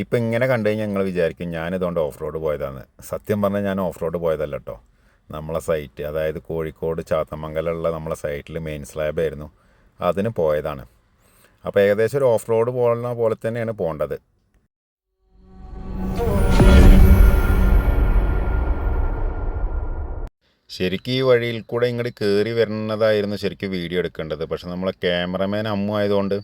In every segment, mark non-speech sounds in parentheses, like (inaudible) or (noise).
ഇപ്പം ഇങ്ങനെ കണ്ടു കഴിഞ്ഞാൽ ഞങ്ങൾ വിചാരിക്കും ഞാനിതുകൊണ്ട് ഓഫ് റോഡ് പോയതാണ് സത്യം പറഞ്ഞാൽ ഞാൻ ഓഫ് റോഡ് പോയതല്ല കേട്ടോ നമ്മളെ സൈറ്റ് അതായത് കോഴിക്കോട് ചാത്തമംഗലമുള്ള നമ്മളെ സൈറ്റിൽ മെയിൻ സ്ലാബായിരുന്നു അതിന് പോയതാണ്. അപ്പോൾ ഏകദേശം ഒരു ഓഫ് റോഡ് പോകുന്ന പോലെ തന്നെയാണ് പോകേണ്ടത് ശരിക്കും ഈ വഴിയിൽ കൂടെ ഇങ്ങോട്ട് കയറി വരുന്നതായിരുന്നു ശരിക്കും വീഡിയോ എടുക്കേണ്ടത്. പക്ഷെ നമ്മളെ ക്യാമറമാൻ അമ്മു ആയതുകൊണ്ട്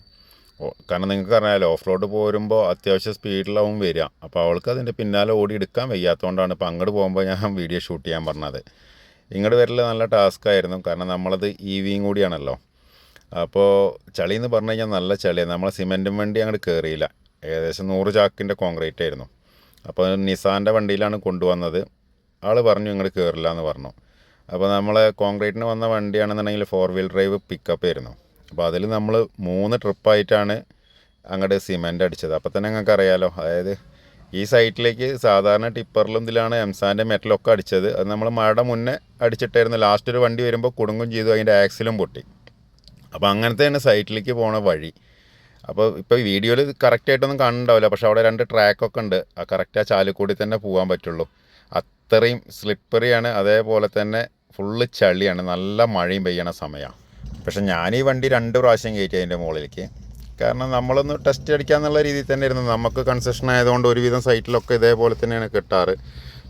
കാരണം നിങ്ങൾക്ക് അറിയാമല്ലോ ഓഫ് റോഡ് പോരുമ്പോൾ അത്യാവശ്യം സ്പീഡിലാവും വരിക. അപ്പോൾ അവൾക്ക് അതിന്റെ പിന്നാലെ ഓടി എടുക്കാൻ വയ്യാത്തതുകൊണ്ടാണ് ഇപ്പോൾ അങ്ങോട്ട് പോകുമ്പോൾ ഞാൻ (laughs) വീഡിയോ ഷൂട്ട് ചെയ്യാൻ പറഞ്ഞത്. ഇങ്ങോട്ട് വരൽ നല്ല ടാസ്ക് ആയിരുന്നു. കാരണം നമ്മളത് ഇ വിയും കൂടിയാണല്ലോ. അപ്പോൾ ചളി എന്ന് പറഞ്ഞു കഴിഞ്ഞാൽ നല്ല ചളിയാണ് നമ്മളെ സിമെന്റും വണ്ടി അങ്ങോട്ട് കയറിയില്ല ഏകദേശം നൂറ് ചാക്കിന്റെ കോൺക്രീറ്റ് ആയിരുന്നു. അപ്പോൾ നിസാന്റെ വണ്ടിയിലാണ് കൊണ്ടുവന്നത്. ആൾ പറഞ്ഞു ഇങ്ങോട്ട് കയറില്ല എന്ന് പറഞ്ഞു. അപ്പോൾ നമ്മളെ കോൺക്രീറ്റിന് വന്ന വണ്ടിയാണെന്നുണ്ടെങ്കിൽ ഫോർ വീൽ ഡ്രൈവ് പിക്കപ്പ് ആയിരുന്നു. അപ്പോൾ അതിൽ നമ്മൾ മൂന്ന് ട്രിപ്പായിട്ടാണ് അങ്ങോട്ട് സിമെന്റ് അടിച്ചത്. അപ്പോൾ തന്നെ ഞങ്ങൾക്ക് അറിയാലോ അതായത് ഈ സൈറ്റിലേക്ക് സാധാരണ ടിപ്പറിലും ഇതിലാണ് എംസാന്റെ മെറ്റലൊക്കെ അടിച്ചത്. അത് നമ്മൾ മഴയുടെ മുന്നേ അടിച്ചിട്ടായിരുന്നു. ലാസ്റ്റ് ഒരു വണ്ടി വരുമ്പോൾ കുടുങ്ങും ചെയ്തു അതിന്റെ ആക്സിലും പൊട്ടി. അപ്പോൾ അങ്ങനത്തെ തന്നെ സൈറ്റിലേക്ക് പോണ വഴി. അപ്പോൾ ഇപ്പോൾ വീഡിയോയിൽ കറക്റ്റായിട്ടൊന്നും കാണുന്നുണ്ടാവില്ല. പക്ഷേ അവിടെ രണ്ട് ട്രാക്കൊക്കെ ഉണ്ട്. ആ കറക്റ്റ് ആ ചാലിക്കൂടി തന്നെ പോകാൻ പറ്റുള്ളൂ. അത്രയും സ്ലിപ്പറിയാണ് അതേപോലെ തന്നെ ഫുള്ള് ചളിയാണ്. നല്ല മഴയും പെയ്യണ സമയമാണ് പക്ഷെ ഞാൻ ഈ വണ്ടി രണ്ട് പ്രാവശ്യം കയറ്റി അതിന്റെ മുകളിലേക്ക്. കാരണം നമ്മളൊന്ന് ടെസ്റ്റ് അടിക്കാന്നുള്ള രീതിയിൽ തന്നെ ഇരുന്നു നമുക്ക് കൺസെഷൻ ആയതുകൊണ്ട് ഒരുവിധം സൈറ്റിലൊക്കെ ഇതേപോലെ തന്നെയാണ് കിട്ടാറ്.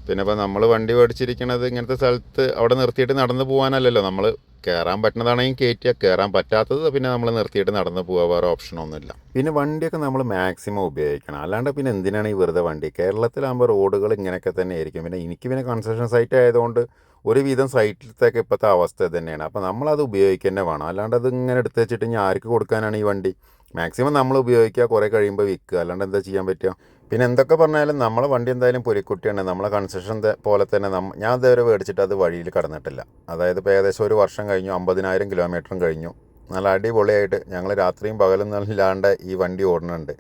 പിന്നെ ഇപ്പോൾ നമ്മൾ വണ്ടി മേടിച്ചിരിക്കുന്നത് ഇങ്ങനത്തെ സ്ഥലത്ത് അവിടെ നിർത്തിയിട്ട് നടന്നു പോകാനല്ലല്ലോ നമ്മൾ കയറാൻ പറ്റുന്നതാണെങ്കിൽ കയറ്റിയാൽ കയറാൻ പറ്റാത്തത് പിന്നെ നമ്മൾ നിർത്തിയിട്ട് നടന്നു പോകാൻ വേറെ ഓപ്ഷനൊന്നുമില്ല പിന്നെ വണ്ടിയൊക്കെ നമ്മൾ മാക്സിമം ഉപയോഗിക്കണം. അല്ലാണ്ട് പിന്നെ എന്തിനാണ് ഈ വെറുതെ വണ്ടി? കേരളത്തിലാകുമ്പോൾ റോഡുകൾ ഇങ്ങനെയൊക്കെ തന്നെ ആയിരിക്കും. പിന്നെ എനിക്ക് പിന്നെ കൺസ്ട്രക്ഷൻ സൈറ്റ് ആയതുകൊണ്ട് ഒരുവിധം സൈറ്റിലത്തേക്ക് ഇപ്പോഴത്തെ അവസ്ഥ തന്നെയാണ്. അപ്പോൾ നമ്മളത് ഉപയോഗിക്കുക തന്നെ വേണം. അല്ലാണ്ട് അത് ഇങ്ങനെ എടുത്ത് വെച്ചിട്ട് ഇനി ആർക്ക് കൊടുക്കാനാണ് ഈ വണ്ടി? മാക്സിമം നമ്മൾ ഉപയോഗിക്കുക കുറേ കഴിയുമ്പോൾ വിൽക്കുക. അല്ലാണ്ട് എന്താ ചെയ്യാൻ പറ്റുക? പിന്നെ എന്തൊക്കെ പറഞ്ഞാലും നമ്മളെ വണ്ടി എന്തായാലും പൊരിക്കുട്ടിയാണ് നമ്മളെ കൺസ്ട്രക്ഷൻ പോലെ തന്നെ നമ്മ ഞാൻ ഇതുവരെ മേടിച്ചിട്ട് അത് വഴിയിൽ കടന്നിട്ടില്ല. അതായത് ഇപ്പോൾ ഏകദേശം ഒരു വർഷം കഴിഞ്ഞു അമ്പതിനായിരം കിലോമീറ്ററും കഴിഞ്ഞു. നല്ല അടിപൊളിയായിട്ട് ഞങ്ങൾ രാത്രിയും പകലും ഇല്ലാണ്ട് ഈ വണ്ടി ഓടുന്നുണ്ട്.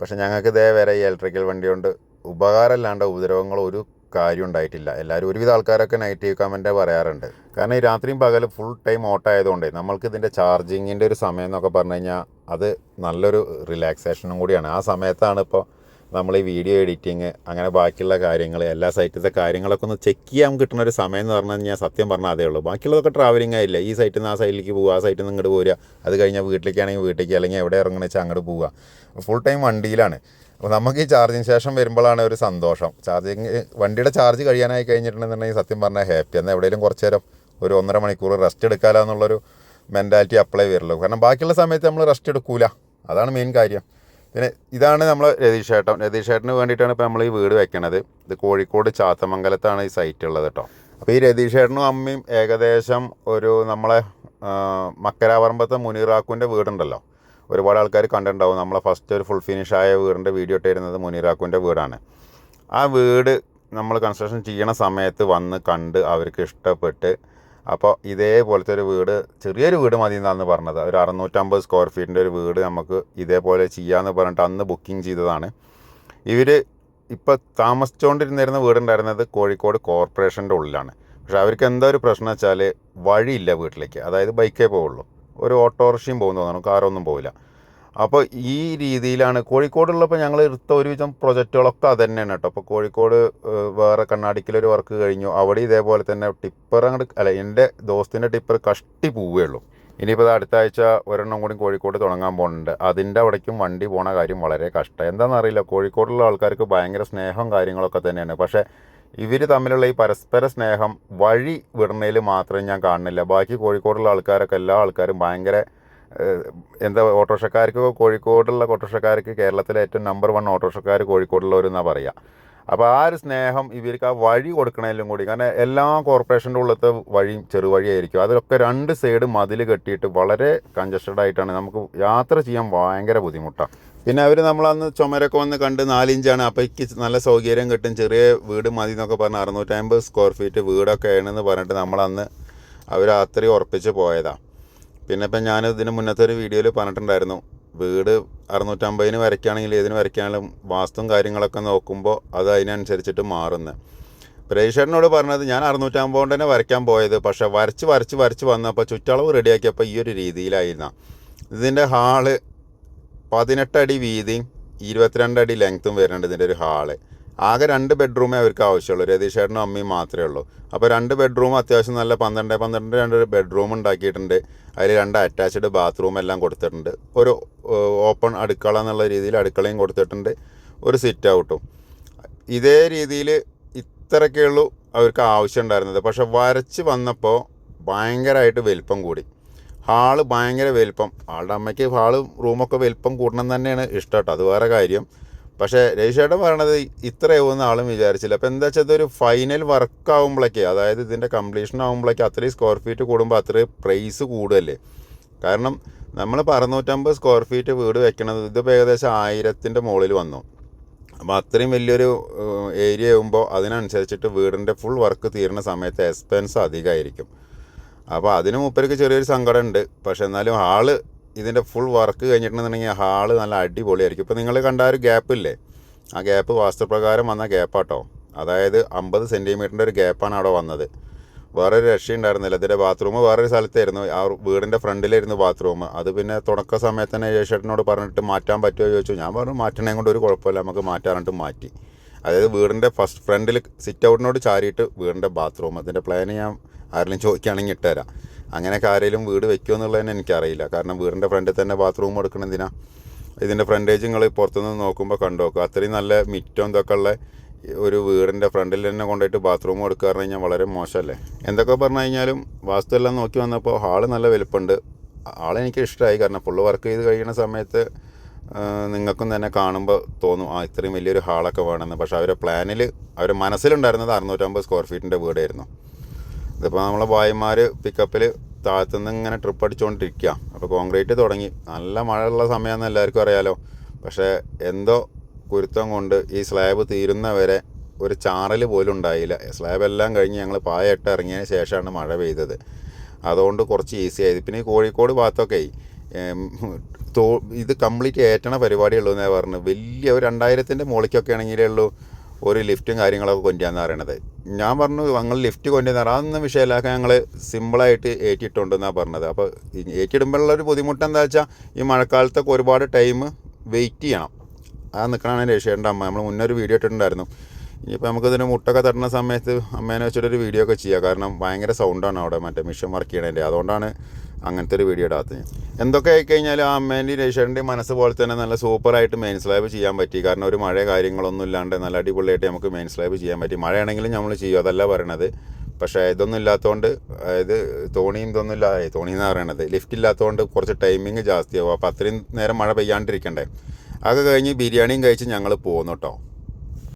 പക്ഷേ ഞങ്ങൾക്ക് ഇതേ വരെ ഈ ഇലക്ട്രിക്കൽ വണ്ടി കൊണ്ട് ഉപകാരമല്ലാണ്ട് ഉപദ്രവങ്ങൾ ഒരു കാര്യം ഉണ്ടായിട്ടില്ല എല്ലാവരും ഒരുവിധ ആൾക്കാരൊക്കെ നെഗറ്റീവ് കമന്റേ പറയാറുണ്ട്. കാരണം ഈ രാത്രിയും പകലും ഫുൾ ടൈം ഓട്ടമായതുകൊണ്ട് നമ്മൾക്ക് ഇതിന്റെ ചാർജിങ്ങിന്റെ ഒരു സമയം എന്നൊക്കെ പറഞ്ഞു കഴിഞ്ഞാൽ അത് നല്ലൊരു റിലാക്സേഷനും കൂടിയാണ്. ആ സമയത്താണ് ഇപ്പോൾ നമ്മൾ ഈ വീഡിയോ എഡിറ്റിങ് അങ്ങനെ ബാക്കിയുള്ള കാര്യങ്ങൾ എല്ലാ സൈറ്റിലത്തെ കാര്യങ്ങളൊക്കെ ഒന്ന് ചെക്ക് ചെയ്യാൻ കിട്ടുന്ന ഒരു സമയം എന്ന് പറഞ്ഞു കഴിഞ്ഞാൽ സത്യം പറഞ്ഞാൽ അതേ ഉള്ളൂ. ബാക്കിയുള്ളതൊക്കെ ട്രാവലിംഗ് ആയില്ല? ഈ സൈറ്റിൽ നിന്ന് ആ സൈറ്റിലേക്ക് പോകുക ആ സൈറ്റിൽ നിന്ന് ഇങ്ങോട്ട് പോരുക. അത് കഴിഞ്ഞാൽ വീട്ടിലേക്കാണെങ്കിൽ വീട്ടിലേക്ക് അല്ലെങ്കിൽ എവിടെ ഇറങ്ങണമെന്ന് വെച്ചാൽ അങ്ങോട്ട് പോവുക. ഫുൾ ടൈം വണ്ടിയിലാണ്. അപ്പോൾ നമുക്ക് ഈ ചാർജിങ് ശേഷം വരുമ്പോഴാണ് ഒരു സന്തോഷം. ചാർജിങ് വണ്ടിയുടെ ചാർജ് കഴിയാനായി കഴിഞ്ഞിട്ടുണ്ടെന്നുണ്ടെങ്കിൽ സത്യം പറഞ്ഞാൽ ഹാപ്പി. എന്നാൽ എവിടെയെങ്കിലും കുറച്ച് നേരം ഒരു ഒന്നര മണിക്കൂർ റെസ്റ്റ് എടുക്കാലോ എന്നുള്ളൊരു മെന്റാലിറ്റി അപ്ലൈ വരുള്ളൂ. കാരണം ബാക്കിയുള്ള സമയത്ത് നമ്മൾ റെസ്റ്റ് എടുക്കൂല. അതാണ് മെയിൻ കാര്യം. പിന്നെ ഇതാണ് നമ്മൾ രതീഷ് ഏട്ടം രതീഷ് ഏട്ടന് വേണ്ടിയിട്ടാണ് ഇപ്പോൾ നമ്മൾ ഈ വീട് വെക്കണത്. ഇത് കോഴിക്കോട് ചാത്തമംഗലത്താണ് ഈ സൈറ്റ് ഉള്ളത് കേട്ടോ അപ്പോൾ ഈ രതീഷ് ഏട്ടനും അമ്മയും ഏകദേശം ഒരു നമ്മളെ മക്കരാപറമ്പത്തെ മുനീറാക്കുവിന്റെ വീടുണ്ടല്ലോ. ഒരുപാട് ആൾക്കാർ കണ്ടിട്ടുണ്ടാവും. നമ്മളെ ഫസ്റ്റ് ഒരു ഫുൾ ഫിനിഷായ വീടിന്റെ വീഡിയോ ഇട്ടിരുന്നത് മുനീറാക്കുവിന്റെ വീടാണ്. ആ വീട് നമ്മൾ കൺസ്ട്രക്ഷൻ ചെയ്യണ സമയത്ത് വന്ന് കണ്ട് അവർക്ക് ഇഷ്ടപ്പെട്ട് അപ്പോൾ ഇതേപോലത്തെ ഒരു വീട് ചെറിയൊരു വീട് മതി എന്നാണ് പറഞ്ഞത്. ഒരു അറുന്നൂറ്റമ്പത് സ്ക്വയർ ഫീറ്റിന്റെ ഒരു വീട് നമുക്ക് ഇതേപോലെ ചെയ്യാമെന്ന് പറഞ്ഞിട്ട് അന്ന് ബുക്കിംഗ് ചെയ്തതാണ്. ഇവർ ഇപ്പോൾ താമസിച്ചുകൊണ്ടിരുന്നിരുന്ന വീടുണ്ടായിരുന്നത് കോഴിക്കോട് കോർപ്പറേഷന്റെ ഉള്ളിലാണ്. പക്ഷേ അവർക്ക് എന്താ ഒരു പ്രശ്നം വെച്ചാൽ വഴിയില്ല വീട്ടിലേക്ക്. അതായത് ബൈക്കേ പോവുള്ളൂ. ഒരു ഓട്ടോറിക്ഷയും പോകുന്നു തോന്നണം കാറൊന്നും പോവില്ല. അപ്പോൾ ഈ രീതിയിലാണ് കോഴിക്കോടുള്ളപ്പോൾ ഞങ്ങൾ എടുത്ത ഒരുവിധം പ്രൊജക്റ്റുകളൊക്കെ അത് തന്നെയാണ് കേട്ടോ. അപ്പോൾ കോഴിക്കോട് വേറെ കണ്ണാടിക്കലൊരു വർക്ക് കഴിഞ്ഞു. അവിടെ ഇതേപോലെ തന്നെ ടിപ്പർ അങ്ങോട്ട് അല്ല എന്റെ ദോസ്തിന്റെ ടിപ്പർ കഷ്ടി പോവുകയുള്ളൂ. ഉള്ളൂ ഇനിയിപ്പോൾ അടുത്ത ആഴ്ച ഒരെണ്ണം കൂടി കോഴിക്കോട് തുടങ്ങാൻ പോകുന്നുണ്ട് അതിന്റെ അവിടേക്കും വണ്ടി പോണ കാര്യം വളരെ കഷ്ടം. എന്താണെന്ന് അറിയില്ല കോഴിക്കോടുള്ള ആൾക്കാർക്ക് ഭയങ്കര സ്നേഹവും കാര്യങ്ങളൊക്കെ തന്നെയാണ്. പക്ഷേ ഇവർ തമ്മിലുള്ള ഈ പരസ്പര സ്നേഹം വഴി വിടുന്നതിൽ മാത്രമേ ഞാൻ കാണുന്നില്ല. ബാക്കി കോഴിക്കോടുള്ള ആൾക്കാരൊക്കെ എല്ലാ ആൾക്കാരും ഭയങ്കര എന്താ ഓട്ടോറിക്ഷക്കാർക്ക് കോഴിക്കോടുള്ള ഓട്ടോറിക്ഷക്കാർക്ക് കേരളത്തിലെ ഏറ്റവും നമ്പർ വൺ ഓട്ടോറിക്ഷക്കാർ കോഴിക്കോടുള്ളവരെന്നാണ് പറയുക അപ്പോൾ ആ ഒരു സ്നേഹം ഇവർക്ക് ആ വഴി കൊടുക്കണതിലും കൂടി കാരണം എല്ലാ കോർപ്പറേഷന്റെ ഉള്ളത്തെ വഴിയും ചെറുവഴിയായിരിക്കും അതിലൊക്കെ രണ്ട് സൈഡ് മതിൽ കെട്ടിയിട്ട് വളരെ കൺജസ്റ്റഡ് ആയിട്ടാണ്. നമുക്ക് യാത്ര ചെയ്യാൻ ഭയങ്കര ബുദ്ധിമുട്ടാണ് പിന്നെ അവർ നമ്മളന്ന് ചുമരൊക്കെ വന്ന് കണ്ട് നാലിഞ്ചാണ്. അപ്പോൾ നല്ല സൗകര്യം കിട്ടും. ചെറിയ വീട് മതി എന്നൊക്കെ പറഞ്ഞ് അറുന്നൂറ്റമ്പത് സ്ക്വയർ ഫീറ്റ് വീടൊക്കെ ആണെന്ന് പറഞ്ഞിട്ട് നമ്മളന്ന് അവർ അത്രയും ഉറപ്പിച്ച് പോയതാണ് പിന്നെ ഇപ്പം ഞാൻ ഇതിന് മുന്നത്തെ ഒരു വീഡിയോയിൽ പറഞ്ഞിട്ടുണ്ടായിരുന്നു. വീട് അറുന്നൂറ്റമ്പതിന് വരയ്ക്കുകയാണെങ്കിൽ ഏതിന് വരയ്ക്കുകയാണെങ്കിലും വാസ്തുവും കാര്യങ്ങളൊക്കെ നോക്കുമ്പോൾ അത് അതിനനുസരിച്ചിട്ട് മാറുന്നത് പ്രേക്ഷകനോട് പറഞ്ഞത് ഞാൻ അറുന്നൂറ്റമ്പത് കൊണ്ട് തന്നെ വരയ്ക്കാൻ പോയത്. പക്ഷേ വരച്ച് വരച്ച് വരച്ച് വന്നപ്പോൾ ചുറ്റളവ് റെഡിയാക്കിയപ്പോൾ ഈ ഒരു രീതിയിലായിരുന്നു. ഇതിന്റെ ഹാൾ പതിനെട്ടടി വീതിയും ഇരുപത്തിരണ്ട് അടി ലെങ്ത്തും വരുന്നുണ്ട് ഇതിന്റെ ഒരു ഹാൾ ആകെ രണ്ട് ബെഡ്റൂമേ അവർക്ക് ആവശ്യമുള്ളൂ. രതീഷേട്ടനും അമ്മയും മാത്രമേ ഉള്ളൂ. അപ്പോൾ രണ്ട് ബെഡ്റൂം അത്യാവശ്യം നല്ല പന്ത്രണ്ട് പന്ത്രണ്ട് രണ്ട് ബെഡ്റൂം ഉണ്ടാക്കിയിട്ടുണ്ട്. അതിൽ രണ്ട് അറ്റാച്ച്ഡ് ബാത്റൂം എല്ലാം കൊടുത്തിട്ടുണ്ട്. ഒരു ഓപ്പൺ അടുക്കള എന്നുള്ള രീതിയിൽ അടുക്കളയും കൊടുത്തിട്ടുണ്ട്. ഒരു സിറ്റ് ഔട്ടും ഇതേ രീതിയിൽ ഇത്രയൊക്കെയുള്ളൂ അവർക്ക് ആവശ്യം ഉണ്ടായിരുന്നത്. പക്ഷെ വരച്ച് വന്നപ്പോൾ ഭയങ്കരമായിട്ട് വലിപ്പം കൂടി. ഹാൾ ഭയങ്കര വലിപ്പം. ആളുടെ അമ്മയ്ക്ക് ഹാൾ റൂമൊക്കെ വലിപ്പം കൂട്ടണം തന്നെയാണ് ഇഷ്ടം കേട്ടോ അത് വേറെ കാര്യം. പക്ഷേ രജിഷേട്ടൻ പറയണത് ഇത്രയാവുമെന്ന് ആളും വിചാരിച്ചില്ല. അപ്പോൾ എന്താ വെച്ചാൽ ഇതൊരു ഫൈനൽ വർക്ക് ആകുമ്പോഴേക്ക് അതായത് ഇതിന്റെ കംപ്ലീഷൻ ആകുമ്പോഴേക്ക് അത്രയും സ്ക്വയർ ഫീറ്റ് കൂടുമ്പോൾ അത്രയും പ്രൈസ് കൂടുതലേ കാരണം നമ്മൾ അറുന്നൂറ്റമ്പത് സ്ക്വയർ ഫീറ്റ് വീട് വെക്കണത് ഇതിപ്പോൾ ഏകദേശം ആയിരത്തിന്റെ മുകളിൽ വന്നു. അപ്പോൾ അത്രയും വലിയൊരു ഏരിയ ആകുമ്പോൾ അതിനനുസരിച്ചിട്ട് വീടിന്റെ ഫുൾ വർക്ക് തീരുന്ന സമയത്ത് എക്സ്പെൻസ് അധികമായിരിക്കും അപ്പോൾ അതിന് മൂപ്പർക്ക് ചെറിയൊരു സങ്കടം ഉണ്ട് പക്ഷെ എന്നാലും ഹാൾ ഇതിന്റെ ഫുൾ വർക്ക് കഴിഞ്ഞിട്ടുണ്ടെന്നുണ്ടെങ്കിൽ ഹാൾ നല്ല അടിപൊളിയായിരിക്കും. ഇപ്പോൾ നിങ്ങൾ കണ്ട ഒരു ഗ്യാപ്പ് ഇല്ലേ? ആ ഗ്യാപ്പ് വാസ്തുപ്രകാരം വന്ന ഗ്യാപ്പാട്ടോ അതായത് അമ്പത് സെന്റിമീറ്ററിന്റെ ഒരു ഗ്യാപ്പാണ് അവിടെ വന്നത്. വേറൊരു രക്ഷയുണ്ടായിരുന്നില്ല ഇതിന്റെ ബാത്റൂം വേറൊരു സ്ഥലത്തായിരുന്നു. ആ വീടിന്റെ ഫ്രണ്ടിലായിരുന്നു ബാത്റൂം അത് പിന്നെ തുടക്ക സമയത്ത് തന്നെ ജയശേട്ടനോട് പറഞ്ഞിട്ട് മാറ്റാൻ പറ്റുമോ ചോദിച്ചു. ഞാൻ പറഞ്ഞു മാറ്റണേ കൊണ്ട് ഒരു കുഴപ്പമില്ല. നമുക്ക് മാറ്റാറിട്ട് മാറ്റി. അതായത് വീടിന്റെ ഫസ്റ്റ് ഫ്രണ്ടിൽ സിറ്റ് ഔട്ടിനോട് ചാരിയിട്ട് വീടിന്റെ ബാത്റൂം അതിന്റെ പ്ലാന് ഞാൻ ആരെങ്കിലും ചോദിക്കുകയാണെങ്കിൽ ഇട്ടുതരാം. അങ്ങനെയൊക്കെ ആരെങ്കിലും വീട് വെക്കുമോ എന്നുള്ളതിനെ എനിക്കറിയില്ല. കാരണം വീടിന്റെ ഫ്രണ്ടിൽ തന്നെ ബാത്റൂം എടുക്കണം എന്തിനാ? ഇതിന്റെ ഫ്രണ്ടേജ് നിങ്ങൾ പുറത്തുനിന്ന് നോക്കുമ്പോൾ കണ്ടുനോക്കുക അത്രയും നല്ല മിറ്റം ഇതൊക്കെ ഉള്ള ഒരു വീടിന്റെ ഫ്രണ്ടിൽ തന്നെ കൊണ്ടുപോയിട്ട് ബാത്റൂം കൊടുക്കുക പറഞ്ഞു കഴിഞ്ഞാൽ വളരെ മോശമല്ലേ? എന്തൊക്കെ പറഞ്ഞു കഴിഞ്ഞാലും വാസ്തുവെല്ലാം നോക്കി വന്നപ്പോൾ ഹാൾ നല്ല വലുപ്പമുണ്ട്. ആളെനിക്ക് ഇഷ്ടമായി. കാരണം ഫുള്ള് വർക്ക് ചെയ്ത് കഴിയുന്ന സമയത്ത് നിങ്ങൾക്കും തന്നെ കാണുമ്പോൾ തോന്നും ആ ഇത്രയും വലിയൊരു ഹാളൊക്കെ വേണമെന്ന്. പക്ഷേ അവരുടെ പ്ലാനിൽ അവരുടെ മനസ്സിലുണ്ടായിരുന്നത് അറുന്നൂറ്റമ്പത് സ്ക്വയർ ഫീറ്റിന്റെ വീടായിരുന്നു. ഇതിപ്പോൾ നമ്മളെ ഭായിമാർ പിക്കപ്പിൽ താഴത്തുനിന്ന് ഇങ്ങനെ ട്രിപ്പ് അടിച്ചുകൊണ്ടിരിക്കുക അപ്പോൾ കോൺക്രീറ്റ് തുടങ്ങി. നല്ല മഴയുള്ള സമയമെന്ന് എല്ലാവർക്കും അറിയാലോ. പക്ഷേ എന്തോ കുരുത്തം കൊണ്ട് ഈ സ്ലാബ് തീരുന്ന വരെ ഒരു ചാറൽ പോലും ഉണ്ടായില്ല. സ്ലാബ് എല്ലാം കഴിഞ്ഞ് ഞങ്ങൾ പായ ഇട്ട് ഇറങ്ങിയതിന് ശേഷമാണ് മഴ പെയ്തത്. അതുകൊണ്ട് കുറച്ച് ഈസി ആയത് പിന്നെ ഈ കോഴിക്കോട് ഭാഗത്തൊക്കെ തോ ഇത് കംപ്ലീറ്റ് ഏറ്റണ പരിപാടിയുള്ളൂ എന്നാണ് പറഞ്ഞു വലിയ ഒരു രണ്ടായിരത്തിന്റെ മുകളിലേക്കൊക്കെ ആണെങ്കിലേ ഉള്ളൂ ഒരു ലിഫ്റ്റും കാര്യങ്ങളൊക്കെ കൊണ്ടുവന്ന് പറയണത്. ഞാൻ പറഞ്ഞു ഞങ്ങൾ ലിഫ്റ്റ് കൊണ്ടുവന്ന് അതൊന്നും വിഷയമില്ലാതെ ഞങ്ങൾ സിമ്പിളായിട്ട് ഏറ്റിട്ടുണ്ടെന്നാണ് പറഞ്ഞത്. അപ്പോൾ ഏറ്റിടുമ്പോഴുള്ള ഒരു ബുദ്ധിമുട്ട് എന്താ വെച്ചാൽ ഈ മഴക്കാലത്തൊക്കെ ഒരുപാട് ടൈം വെയിറ്റ് ചെയ്യണം. ആ നിൽക്കണതാണ് രക്ഷേണ്ട അമ്മ നമ്മൾ മുന്നേ ഒരു വീഡിയോ ഇട്ടിട്ടുണ്ടായിരുന്നു. ഇനിയിപ്പോൾ നമുക്കിതിന് മുട്ടൊക്കെ തട്ടുന്ന സമയത്ത് അമ്മേനെ വെച്ചിട്ടൊരു വീഡിയോ ഒക്കെ ചെയ്യുക കാരണം ഭയങ്കര സൗണ്ടാണ് അവിടെ. മറ്റേ മിഷൻ വർക്ക് ചെയ്യണതിന്റെ അതുകൊണ്ടാണ് അങ്ങനത്തെ ഒരു വീഡിയോ ഇടാത്തത് എന്തൊക്കെ ആയിക്കഴിഞ്ഞാലും ആ അമ്മേന്റെയും രജിഷേറിന്റെയും മനസ്സ് പോലെ തന്നെ നല്ല സൂപ്പറായിട്ട് മെയിൻ സ്ലാബ് ചെയ്യാൻ പറ്റി. കാരണം ഒരു മഴ കാര്യങ്ങളൊന്നും ഇല്ലാണ്ട് നല്ല അടിപൊളിയായിട്ട് നമുക്ക് മെയിൻ സ്ലാബ് ചെയ്യാൻ പറ്റി. മഴയാണെങ്കിലും നമ്മൾ ചെയ്യും അതല്ല പറയണത്. പക്ഷേ ഇതൊന്നും ഇല്ലാത്തതുകൊണ്ട് അതായത് തോണിയും ഇതൊന്നും ഇല്ല തോണി എന്ന് പറയണത്? ലിഫ്റ്റ് ഇല്ലാത്തതുകൊണ്ട് കുറച്ച് ടൈമിങ് ജാസ്തിയാവും. അപ്പോൾ അത്രയും നേരം മഴ പെയ്യാണ്ടിരിക്കണ്ടേ? അതൊക്കെ കഴിഞ്ഞ് ബിരിയാണിയും കഴിച്ച് ഞങ്ങൾ പോകുന്നു കേട്ടോ